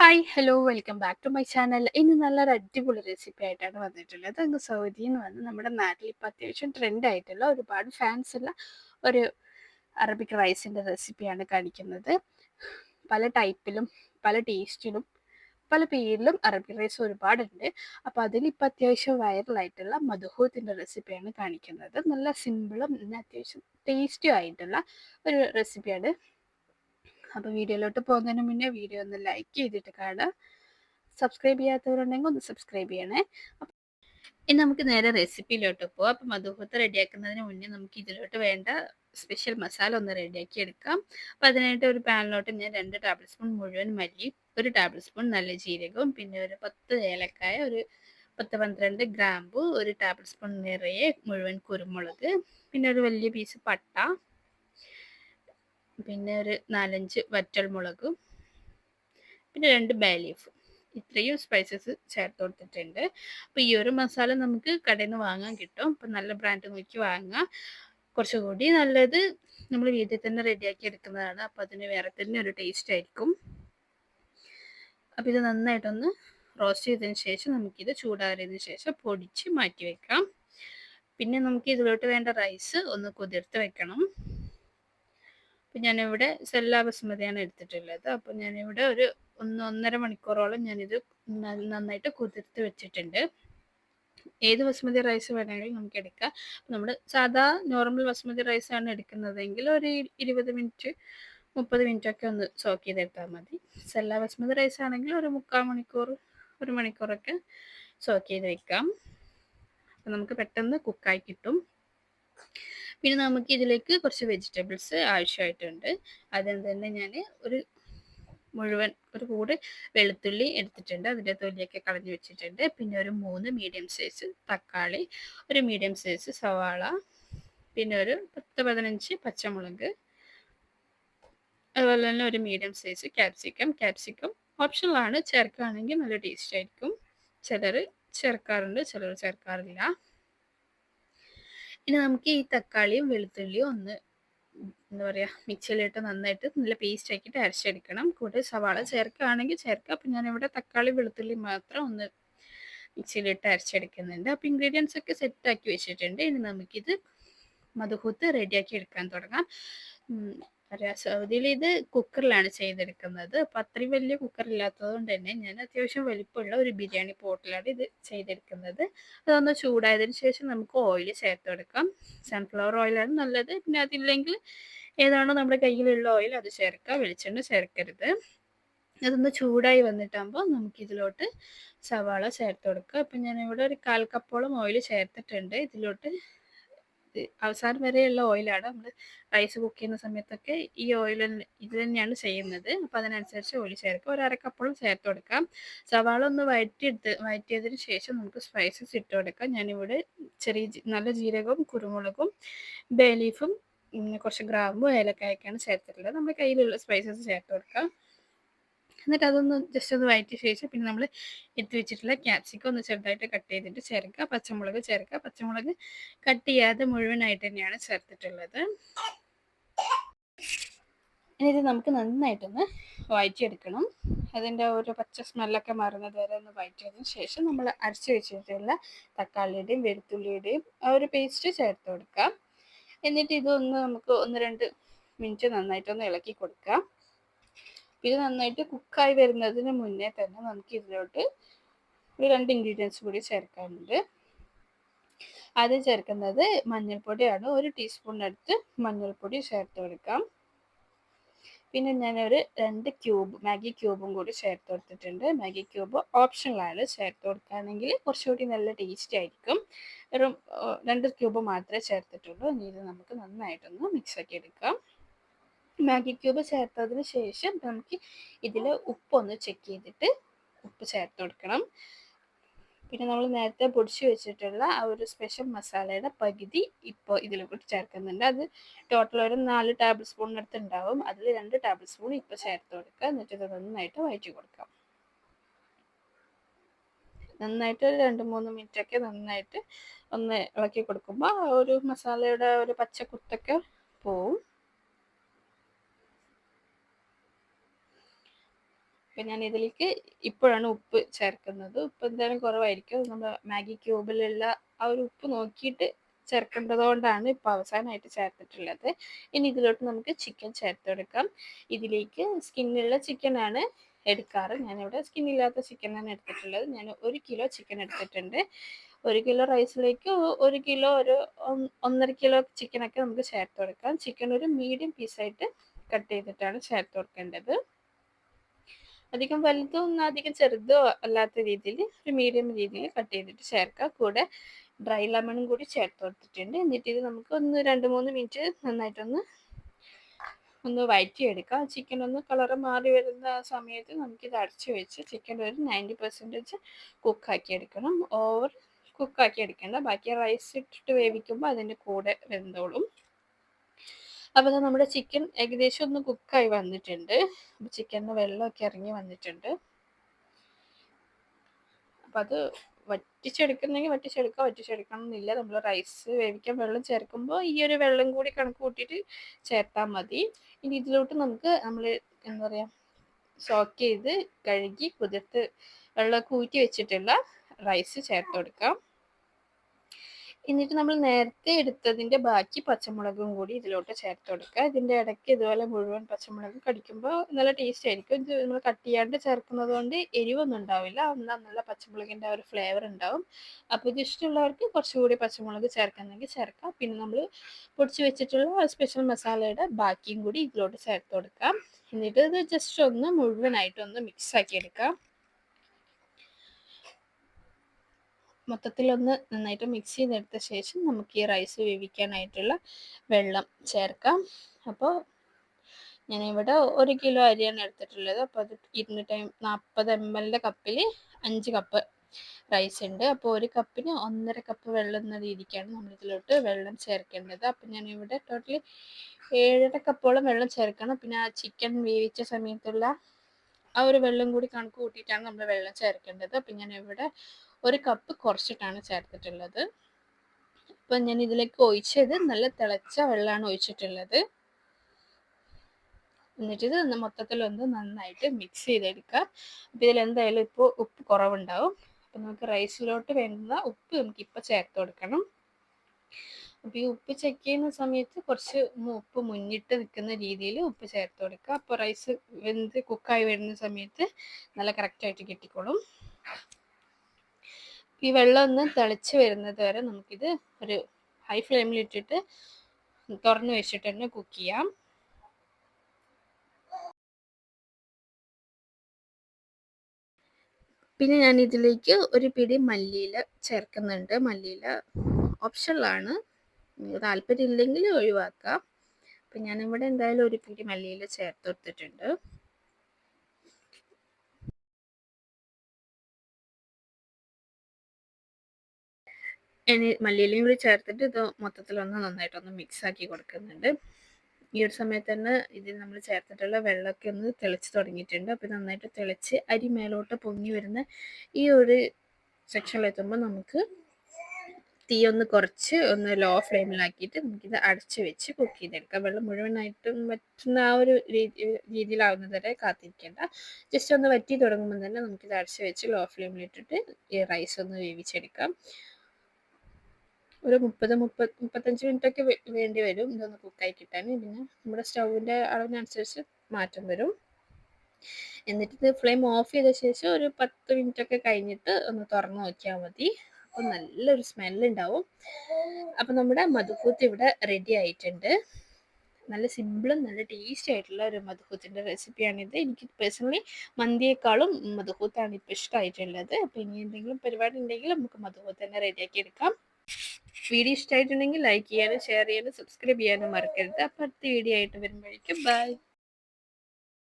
Hi hello welcome back to my channel ഇന്ന് നല്ലൊരു അടിപൊളി റെസിപ്പി ആയിട്ടാണ് വന്നിട്ടുള്ളത്. അങ്ങ് സൗദിയിൽ നിന്ന് വന്ന് നമ്മുടെ നാട്ടിൽ ഇപ്പോൾ അത്യാവശ്യം ട്രെൻഡ് ആയിട്ടുള്ള ഒരുപാട് ഫാൻസ് ഉള്ള ഒരു അറബിക് റൈസിന്റെ റെസിപ്പിയാണ് കാണിക്കുന്നത്. പല ടൈപ്പിലും പല ടേസ്റ്റിലും പല പേരിലും അറബിക് റൈസ് ഒരുപാടുണ്ട്. അപ്പോൾ അതിലിപ്പോൾ അത്യാവശ്യം വൈറലായിട്ടുള്ള മധുഹൂത്തിന്റെ റെസിപ്പിയാണ് കാണിക്കുന്നത്. നല്ല സിമ്പിളും അത്യാവശ്യം ടേസ്റ്റും ആയിട്ടുള്ള ഒരു റെസിപ്പിയാണ് അപ്പോൾ വീഡിയോയിലോട്ട് പോകുന്നതിന് മുന്നേ വീഡിയോ ഒന്ന് ലൈക്ക് ചെയ്തിട്ട് കാണുക. സബ്സ്ക്രൈബ് ചെയ്യാത്തവരുണ്ടെങ്കിൽ ഒന്ന് സബ്സ്ക്രൈബ് ചെയ്യണേ. ഇനി നമുക്ക് നേരെ റെസിപ്പിയിലോട്ട് പോകാം അപ്പം മധുഹൂത്ത് റെഡിയാക്കുന്നതിന് മുന്നേ നമുക്ക് ഇതിലോട്ട് വേണ്ട സ്പെഷ്യൽ മസാല ഒന്ന് റെഡിയാക്കി എടുക്കാം. അപ്പം അതിനായിട്ട് ഒരു പാനിലോട്ട് ഞാൻ രണ്ട് ടേബിൾ സ്പൂൺ മുഴുവൻ മല്ലി ഒരു ടേബിൾ സ്പൂൺ നല്ല ജീരകവും പിന്നെ ഒരു പത്ത് ഏലക്കായ ഒരു പത്ത് പന്ത്രണ്ട് ഗ്രാമ്പു ഒരു ടേബിൾ സ്പൂൺ നിറയെ മുഴുവൻ കുരുമുളക് പിന്നെ ഒരു വലിയ പീസ് പട്ട പിന്നെ ഒരു നാലഞ്ച് വറ്റൽമുളകും പിന്നെ രണ്ട് ബേ ഇത്രയും സ്പൈസസ് ചേർത്ത് കൊടുത്തിട്ടുണ്ട്. അപ്പോൾ ഈ ഒരു മസാല നമുക്ക് കടയിൽ നിന്ന് വാങ്ങാൻ കിട്ടും. അപ്പം നല്ല ബ്രാൻഡ് നോക്കി വാങ്ങാം. കുറച്ചുകൂടി നല്ലത് നമ്മൾ വീട്ടിൽ തന്നെ റെഡിയാക്കി എടുക്കുന്നതാണ്. അപ്പോൾ അതിന് വേറെ തന്നെ ഒരു ടേസ്റ്റ് ആയിരിക്കും. അപ്പോൾ ഇത് നന്നായിട്ടൊന്ന് റോസ്റ്റ് ചെയ്തതിന് ശേഷം നമുക്കിത് ചൂടാറിയതിന് ശേഷം പൊടിച്ച് മാറ്റി വെക്കാം. പിന്നെ നമുക്ക് ഇതിലോട്ട് വേണ്ട റൈസ് ഒന്ന് കുതിർത്ത് വെക്കണം. അപ്പം ഞാനിവിടെ സെല്ല ബസുമതിയാണ് എടുത്തിട്ടുള്ളത്. അപ്പോൾ ഞാനിവിടെ ഒരു ഒന്ന് ഒന്നര മണിക്കൂറോളം ഞാനിത് നന്നായിട്ട് കുതിർത്ത് വെച്ചിട്ടുണ്ട്. ഏത് ബസുമതി റൈസ് വേണമെങ്കിലും നമുക്ക് എടുക്കാം. നമ്മൾ സാധാ നോർമൽ ബസുമതി റൈസ് ആണ് എടുക്കുന്നതെങ്കിൽ ഒരു ഇരുപത് മിനിറ്റ് മുപ്പത് മിനിറ്റ് ഒക്കെ ഒന്ന് സോക്ക് ചെയ്തെടുത്താൽ മതി. സെല്ല ബസുമതി റൈസ് ആണെങ്കിൽ ഒരു മുക്കാൽ മണിക്കൂർ ഒരു മണിക്കൂറൊക്കെ സോക്ക് ചെയ്ത് വെക്കാം. അപ്പം നമുക്ക് പെട്ടെന്ന് കുക്കായി കിട്ടും. പിന്നെ നമുക്ക് ഇതിലേക്ക് കുറച്ച് വെജിറ്റബിൾസ് ആവശ്യമായിട്ടുണ്ട്. അതിന് തന്നെ ഞാൻ ഒരു മുഴുവൻ ഒരു കൂട് വെളുത്തുള്ളി എടുത്തിട്ടുണ്ട്. അതിന്റെ തൊലിയൊക്കെ കളഞ്ഞു വെച്ചിട്ടുണ്ട്. പിന്നെ ഒരു മൂന്ന് മീഡിയം സൈസ് തക്കാളി ഒരു മീഡിയം സൈസ് സവാള പിന്നെ ഒരു പത്ത് പതിനഞ്ച് പച്ചമുളക് അതുപോലെ തന്നെ ഒരു മീഡിയം സൈസ് ക്യാപ്സിക്കം ക്യാപ്സിക്കം ഓപ്ഷണലാണ് ചേർക്കുകയാണെങ്കിൽ നല്ല ടേസ്റ്റ് ആയിരിക്കും. ചിലർ ചേർക്കാറുണ്ട് ചിലർ ചേർക്കാറില്ല. ഇനി നമുക്ക് ഈ തക്കാളിയും വെളുത്തുള്ളിയും ഒന്ന് എന്താ പറയുക മിക്സിയിലിട്ട് നന്നായിട്ട് നല്ല പേസ്റ്റ് ആക്കിയിട്ട് അരച്ചെടുക്കണം. കൂടെ സവാള ചേർക്കുകയാണെങ്കിൽ ചേർക്കുക. അപ്പം ഞാനിവിടെ തക്കാളി വെളുത്തുള്ളി മാത്രം ഒന്ന് മിക്സിയിലിട്ട് അരച്ചെടുക്കുന്നുണ്ട്. അപ്പോൾ ഇൻഗ്രീഡിയൻസ് ഒക്കെ സെറ്റാക്കി വെച്ചിട്ടുണ്ട്. ഇനി നമുക്കിത് മധുഹൂത്ത് റെഡിയാക്കി എടുക്കാൻ തുടങ്ങാം. സൗദിയിൽ ഇത് കുക്കറിലാണ് ചെയ്തെടുക്കുന്നത്. അപ്പം അത്രയും വലിയ കുക്കറില്ലാത്തത് കൊണ്ട് തന്നെ ഞാൻ അത്യാവശ്യം വലിപ്പമുള്ള ഒരു ബിരിയാണി പോട്ടിലാണ് ഇത് ചെയ്തെടുക്കുന്നത്. അതൊന്ന് ചൂടായതിനു ശേഷം നമുക്ക് ഓയിൽ ചേർത്ത് കൊടുക്കാം. സൺഫ്ലവർ ഓയിലാണ് നല്ലത്. പിന്നെ അതില്ലെങ്കിൽ ഏതാണോ നമ്മുടെ കയ്യിലുള്ള ഓയിൽ അത് ചേർക്കാം വെളിച്ചെണ്ണ ചേർക്കരുത്. അതൊന്ന് ചൂടായി വന്നിട്ടാകുമ്പോൾ നമുക്കിതിലോട്ട് സവാള ചേർത്ത് കൊടുക്കുക. അപ്പം ഞാനിവിടെ ഒരു കാൽ കപ്പോളം ഓയിൽ ചേർത്തിട്ടുണ്ട്. ഇതിലോട്ട് അവസാനം വരെയുള്ള ഓയിലാണ് നമ്മൾ റൈസ് കുക്ക് ചെയ്യുന്ന സമയത്തൊക്കെ ഈ ഓയിൽ ഇത് തന്നെയാണ് ചെയ്യുന്നത്. അപ്പോൾ അതിനനുസരിച്ച് ഓയിൽ ചേർക്കുക. ഒരു അരക്കപ്പോളം ചേർത്ത് കൊടുക്കാം. സവാള ഒന്ന് വഴറ്റിയെടുത്ത് വഴറ്റിയതിന് ശേഷം നമുക്ക് സ്പൈസസ് ഇട്ട് കൊടുക്കാം. ഞാനിവിടെ ചെറിയ നല്ല ജീരകവും കുരുമുളകും ബേ ലീഫും കുറച്ച് ഗ്രാമ്പും ഏലക്കായൊക്കെയാണ് ചേർത്തിട്ടുള്ളത്. നമ്മുടെ കയ്യിലുള്ള സ്പൈസസ് ചേർത്ത് കൊടുക്കാം. എന്നിട്ട് അതൊന്ന് ജസ്റ്റ് ഒന്ന് വഴറ്റിയ ശേഷം പിന്നെ നമ്മൾ എടുത്തു വെച്ചിട്ടുള്ള ക്യാപ്സിക്കം ഒന്ന് ചെറുതായിട്ട് കട്ട് ചെയ്തിട്ട് ചേർക്കുക. പച്ചമുളക് ചേർക്കുക. പച്ചമുളക് കട്ട് ചെയ്യാതെ മുഴുവനായിട്ട് തന്നെയാണ് ചേർത്തിട്ടുള്ളത്. ഇത് നമുക്ക് നന്നായിട്ടൊന്ന് വഴറ്റിയെടുക്കണം അതിന്റെ ഒരു പച്ച സ്മെല്ലൊക്കെ മാറുന്നത് വരെ ഒന്ന് വഴറ്റിയതിന് ശേഷം നമ്മൾ അരച്ച് വെച്ചിട്ടുള്ള തക്കാളിയുടെയും വെളുത്തുള്ളിയുടെയും ആ ഒരു പേസ്റ്റ് ചേർത്ത് കൊടുക്കാം. എന്നിട്ട് ഇതൊന്ന് നമുക്ക് ഒന്ന് രണ്ട് മിനിറ്റ് നന്നായിട്ടൊന്ന് ഇളക്കി കൊടുക്കാം. ഇത് നന്നായിട്ട് കുക്കായി വരുന്നതിന് മുന്നേ തന്നെ നമുക്ക് ഇതിലോട്ട് ഒരു രണ്ട് ഇൻഗ്രീഡിയൻസ് കൂടി ചേർക്കാനുണ്ട്. ആദ്യം ചേർക്കുന്നത് മഞ്ഞൾപ്പൊടിയാണ്. ഒരു ടീസ്പൂണിനടുത്ത് മഞ്ഞൾപ്പൊടി ചേർത്ത് കൊടുക്കാം. പിന്നെ ഞാനൊരു രണ്ട് ക്യൂബ് മാഗി ക്യൂബും കൂടി ചേർത്ത് കൊടുത്തിട്ടുണ്ട്. മാഗി ക്യൂബ് ഓപ്ഷണലാണ് ചേർത്ത് കൊടുക്കുകയാണെങ്കിൽ കുറച്ചുകൂടി നല്ല ടേസ്റ്റ് ആയിരിക്കും. രണ്ട് ക്യൂബ് മാത്രമേ ചേർത്തിട്ടുള്ളൂ. ഇനി ഇത് നമുക്ക് നന്നായിട്ടൊന്ന് മിക്സ് ആക്കി എടുക്കാം. മാഗി ക്യൂബ് ചേർത്തതിന് ശേഷം നമുക്ക് ഇതിൽ ഉപ്പൊന്ന് ചെക്ക് ചെയ്തിട്ട് ഉപ്പ് ചേർത്ത് കൊടുക്കണം. പിന്നെ നമ്മൾ നേരത്തെ പൊടിച്ച് വെച്ചിട്ടുള്ള ആ ഒരു സ്പെഷ്യൽ മസാലയുടെ പകുതി ഇപ്പോൾ ഇതിൽ കൂടി ചേർക്കുന്നുണ്ട്. അത് ടോട്ടൽ ഒരു നാല് ടേബിൾ സ്പൂണിനടുത്ത് ഉണ്ടാവും. അതിൽ രണ്ട് ടേബിൾ സ്പൂൺ ഇപ്പോൾ ചേർത്ത് കൊടുക്കുക. എന്നിട്ട് ഇത് നന്നായിട്ട് വഴറ്റി കൊടുക്കാം നന്നായിട്ട് ഒരു രണ്ട് മൂന്ന് മിനിറ്റൊക്കെ നന്നായിട്ട് ഒന്ന് ഇളക്കി കൊടുക്കുമ്പോൾ ആ ഒരു മസാലയുടെ ഒരു പച്ച കുത്തൊക്കെ പോവും. അപ്പം ഞാൻ ഇതിലേക്ക് ഇപ്പോഴാണ് ഉപ്പ് ചേർക്കുന്നത്. ഉപ്പ് എന്തായാലും കുറവായിരിക്കും. നമ്മൾ മാഗി ക്യൂബിലുള്ള ആ ഒരു ഉപ്പ് നോക്കിയിട്ട് ചേർക്കേണ്ടത് കൊണ്ടാണ് ഇപ്പോൾ അവസാനമായിട്ട് ചേർത്തിട്ടുള്ളത്. ഇനി ഇതിലോട്ട് നമുക്ക് ചിക്കൻ ചേർത്ത് കൊടുക്കാം ഇതിലേക്ക് സ്കിന്നുള്ള ചിക്കനാണ് എടുക്കാറ്. ഞാനിവിടെ സ്കിന്നില്ലാത്ത ചിക്കനാണ് എടുത്തിട്ടുള്ളത്. ഞാൻ ഒരു കിലോ ചിക്കൻ എടുത്തിട്ടുണ്ട്. ഒരു കിലോ റൈസിലേക്ക് ഒരു കിലോ ഒരു ഒന്നര കിലോ ചിക്കനൊക്കെ നമുക്ക് ചേർത്ത് കൊടുക്കാം ചിക്കൻ ഒരു മീഡിയം പീസായിട്ട് കട്ട് ചെയ്തിട്ടാണ് ചേർത്ത് കൊടുക്കേണ്ടത്. അധികം വലുതോ ഒന്നും അധികം ചെറുതോ അല്ലാത്ത രീതിയിൽ ഒരു മീഡിയം രീതിയിൽ കട്ട് ചെയ്തിട്ട് ചേർക്കാം കൂടെ ഡ്രൈ ലെമണും കൂടി ചേർത്ത് കൊടുത്തിട്ടുണ്ട്. എന്നിട്ട് ഇത് നമുക്ക് ഒന്ന് രണ്ട് മൂന്ന് മിനിറ്റ് നന്നായിട്ടൊന്ന് ഒന്ന് വഴറ്റിയെടുക്കാം. ചിക്കൻ ഒന്ന് കളർ മാറി വരുന്ന സമയത്ത് നമുക്കിത് അടച്ച് വെച്ച് ചിക്കൻ ഒരു നയന്റി പെർസെന്റേജ് കുക്കാക്കി എടുക്കണം. ഓവർ കുക്കാക്കി എടുക്കേണ്ട. ബാക്കി റൈസ് ഇട്ടിട്ട് വേവിക്കുമ്പോൾ അതിന്റെ കൂടെ വെന്തോളും. അപ്പോൾ നമ്മുടെ ചിക്കൻ ഏകദേശം ഒന്ന് കുക്കായി വന്നിട്ടുണ്ട്. അപ്പോൾ ചിക്കനിന് വെള്ളമൊക്കെ ഇറങ്ങി വന്നിട്ടുണ്ട്. അപ്പൊ അത് വറ്റിച്ചെടുക്കുന്നെങ്കിൽ വറ്റിച്ചെടുക്കാം വറ്റിച്ചെടുക്കണം എന്നില്ല നമ്മൾ റൈസ് വേവിക്കാൻ വെള്ളം ചേർക്കുമ്പോൾ ഈ ഒരു വെള്ളം കൂടി കണക്ക് കൂട്ടിയിട്ട് ചേർത്താൽ മതി. ഇനി ഇതിലോട്ട് നമുക്ക് നമ്മൾ എന്താ പറയുക സോക്ക് ചെയ്ത് കഴുകി കുതിർത്ത് വെള്ളമൊക്കെ ഊറ്റി വെച്ചിട്ടുള്ള റൈസ് ചേർത്ത് കൊടുക്കാം എന്നിട്ട് നമ്മൾ നേരത്തെ എടുത്തതിന്റെ ബാക്കി പച്ചമുളകും കൂടി ഇതിലോട്ട് ചേർത്ത് കൊടുക്കുക. ഇതിന്റെ ഇടയ്ക്ക് ഇതുപോലെ മുഴുവൻ പച്ചമുളക് കടിക്കുമ്പോൾ നല്ല ടേസ്റ്റ് ആയിരിക്കും. ഇത് നമ്മൾ കട്ട് ചെയ്യാണ്ട് ചേർക്കുന്നത് കൊണ്ട് എരിവൊന്നും ഉണ്ടാവില്ല. എന്നാൽ നല്ല പച്ചമുളകിന്റെ ഒരു ഫ്ലേവർ ഉണ്ടാവും. അപ്പോൾ ഇത് ഇഷ്ടമുള്ളവർക്ക് കുറച്ചുകൂടി പച്ചമുളക് ചേർക്കുന്നെങ്കിൽ ചേർക്കാം. പിന്നെ നമ്മൾ പൊടിച്ച് വെച്ചിട്ടുള്ള സ്പെഷ്യൽ മസാലയുടെ ബാക്കിയും കൂടി ഇതിലോട്ട് ചേർത്ത് കൊടുക്കാം. എന്നിട്ട് ഇത് ജസ്റ്റ് ഒന്ന് മുഴുവനായിട്ടൊന്ന് മിക്സ് ആക്കി എടുക്കാം. മൊത്തത്തിലൊന്ന് നന്നായിട്ട് മിക്സ് ചെയ്തെടുത്ത ശേഷം നമുക്ക് ഈ റൈസ് വേവിക്കാനായിട്ടുള്ള വെള്ളം ചേർക്കാം. അപ്പോൾ ഞാനിവിടെ ഒരു കിലോ അരിയാണ് എടുത്തിട്ടുള്ളത്. അപ്പോൾ അത് ഇരുന്നൂറ്റി നാൽപ്പത് എം എല്ലിന്റെ കപ്പിൽ അഞ്ച് കപ്പ് റൈസ് ഉണ്ട്. അപ്പോൾ ഒരു കപ്പിന് ഒന്നര കപ്പ് വെള്ളം എന്ന രീതിക്കാണ് നമ്മളിതിലോട്ട് വെള്ളം ചേർക്കേണ്ടത്. അപ്പം ഞാനിവിടെ ടോട്ടലി ഏഴര കപ്പോളം വെള്ളം ചേർക്കണം. പിന്നെ ആ ചിക്കൻ വേവിച്ച സമയത്തുള്ള ആ ഒരു വെള്ളം കൂടി കണക്ക് കൂട്ടിയിട്ടാണ് നമ്മൾ വെള്ളം ചേർക്കേണ്ടത്. അപ്പം ഞാനിവിടെ ഒരു കപ്പ് കുറച്ചിട്ടാണ് ചേർത്തിട്ടുള്ളത്. അപ്പം ഞാൻ ഇതിലേക്ക് ഒഴിച്ചത് നല്ല തിളച്ച വെള്ളമാണ് ഒഴിച്ചിട്ടുള്ളത്. എന്നിട്ട് ഇത് മൊത്തത്തിലൊന്ന് നന്നായിട്ട് മിക്സ് ചെയ്തെടുക്കുക അപ്പം ഇതിൽ എന്തായാലും ഇപ്പോൾ ഉപ്പ് കുറവുണ്ടാവും. അപ്പം നമുക്ക് റൈസിലോട്ട് വേണ്ടുന്ന ഉപ്പ് നമുക്ക് ഇപ്പം ചേർത്ത് കൊടുക്കണം. അപ്പോൾ ഈ ഉപ്പ് ചെക്ക് ചെയ്യുന്ന സമയത്ത് കുറച്ച് ഉപ്പ് മുന്നിട്ട് നിൽക്കുന്ന രീതിയിൽ ഉപ്പ് ചേർത്ത് കൊടുക്കുക അപ്പോൾ റൈസ് വെന്ത് കുക്കായി വരുന്ന സമയത്ത് നല്ല കറക്റ്റായിട്ട് കിട്ടിക്കോളും. ഈ വെള്ളം ഒന്ന് തിളച്ച് വരുന്നത് വരെ നമുക്കിത് ഒരു ഹൈ ഫ്ലെയിമിൽ ഇട്ടിട്ട് തുറന്ന് വെച്ചിട്ട് തന്നെ കുക്ക് ചെയ്യാം. പിന്നെ ഞാൻ ഇതിലേക്ക് ഒരു പിടി മല്ലിയില ചേർക്കുന്നുണ്ട്. മല്ലിയില ഓപ്ഷനിലാണ് താല്പര്യം ഇല്ലെങ്കിൽ ഒഴിവാക്കാം. അപ്പം ഞാനിവിടെ എന്തായാലും ഒരു പിടി മല്ലിയില ചേർത്ത് കൊടുത്തിട്ടുണ്ട് ഇനി മല്ലിയിലയും കൂടി ചേർത്തിട്ട് ഇത് മൊത്തത്തിലൊന്ന് നന്നായിട്ടൊന്ന് മിക്സ് ആക്കി കൊടുക്കുന്നുണ്ട്. ഈ ഒരു സമയത്ത് തന്നെ ഇതിൽ നമ്മൾ ചേർത്തിട്ടുള്ള വെള്ളമൊക്കെ ഒന്ന് തിളച്ച് തുടങ്ങിയിട്ടുണ്ട്. അപ്പോൾ നന്നായിട്ട് തിളച്ച് അരി മേലോട്ട് പൊങ്ങി വരുന്ന ഈ ഒരു സെക്ഷനിലെത്തുമ്പോൾ നമുക്ക് തീ ഒന്ന് കുറച്ച് ഒന്ന് ലോ ഫ്ലെയിമിലാക്കിയിട്ട് നമുക്കിത് അടച്ച് വെച്ച് കുക്ക് ചെയ്തെടുക്കാം. വെള്ളം മുഴുവനായിട്ടും പറ്റുന്ന ആ ഒരു രീതിയിലാവുന്നത് വരെ കാത്തിരിക്കേണ്ട. ജസ്റ്റ് ഒന്ന് വറ്റി തുടങ്ങുമ്പോൾ തന്നെ നമുക്കിത് അടച്ച് വെച്ച് ലോ ഫ്ലെയിമിലിട്ടിട്ട് ഈ റൈസ് ഒന്ന് വേവിച്ചെടുക്കാം. ഒരു മുപ്പത് മുപ്പത് മുപ്പത്തഞ്ച് മിനിറ്റൊക്കെ വേണ്ടി വരും. ഇതൊന്ന് കുക്കായി കിട്ടാൻ പിന്നെ നമ്മുടെ സ്റ്റൗവിന്റെ അളവിനനുസരിച്ച് മാറ്റം വരും. എന്നിട്ട് ഇത് ഫ്ലെയിം ഓഫ് ചെയ്ത ശേഷം ഒരു പത്ത് മിനിറ്റ് ഒക്കെ കഴിഞ്ഞിട്ട് ഒന്ന് തുറന്നു നോക്കിയാൽ മതി. അപ്പോൾ നല്ലൊരു സ്മെല്ലുണ്ടാവും അപ്പോൾ നമ്മുടെ മധുക്കൂത്ത് ഇവിടെ റെഡി ആയിട്ടുണ്ട്. നല്ല സിമ്പിളും നല്ല ടേസ്റ്റി ആയിട്ടുള്ള ഒരു മധുഹൂത്തിന്റെ റെസിപ്പിയാണിത് എനിക്ക് പേഴ്സണലി മന്തിയേക്കാളും മധുഹൂത്താണ് ഇപ്പോൾ ഇഷ്ടമായിട്ടുള്ളത് അപ്പോൾ ഇനി എന്തെങ്കിലും പരിപാടി ഉണ്ടെങ്കിൽ നമുക്ക് മധുഹൂത്ത് തന്നെ റെഡിയാക്കി എടുക്കാം. വീഡിയോ ഇഷ്ടമായിട്ടുണ്ടെങ്കിൽ ലൈക്ക് ചെയ്യാനും ഷെയർ ചെയ്യാനും സബ്സ്ക്രൈബ് ചെയ്യാനും മറക്കരുത്. അപ്പം അടുത്ത വീഡിയോ ആയിട്ട് വരുമ്പോഴേക്കും. ബൈ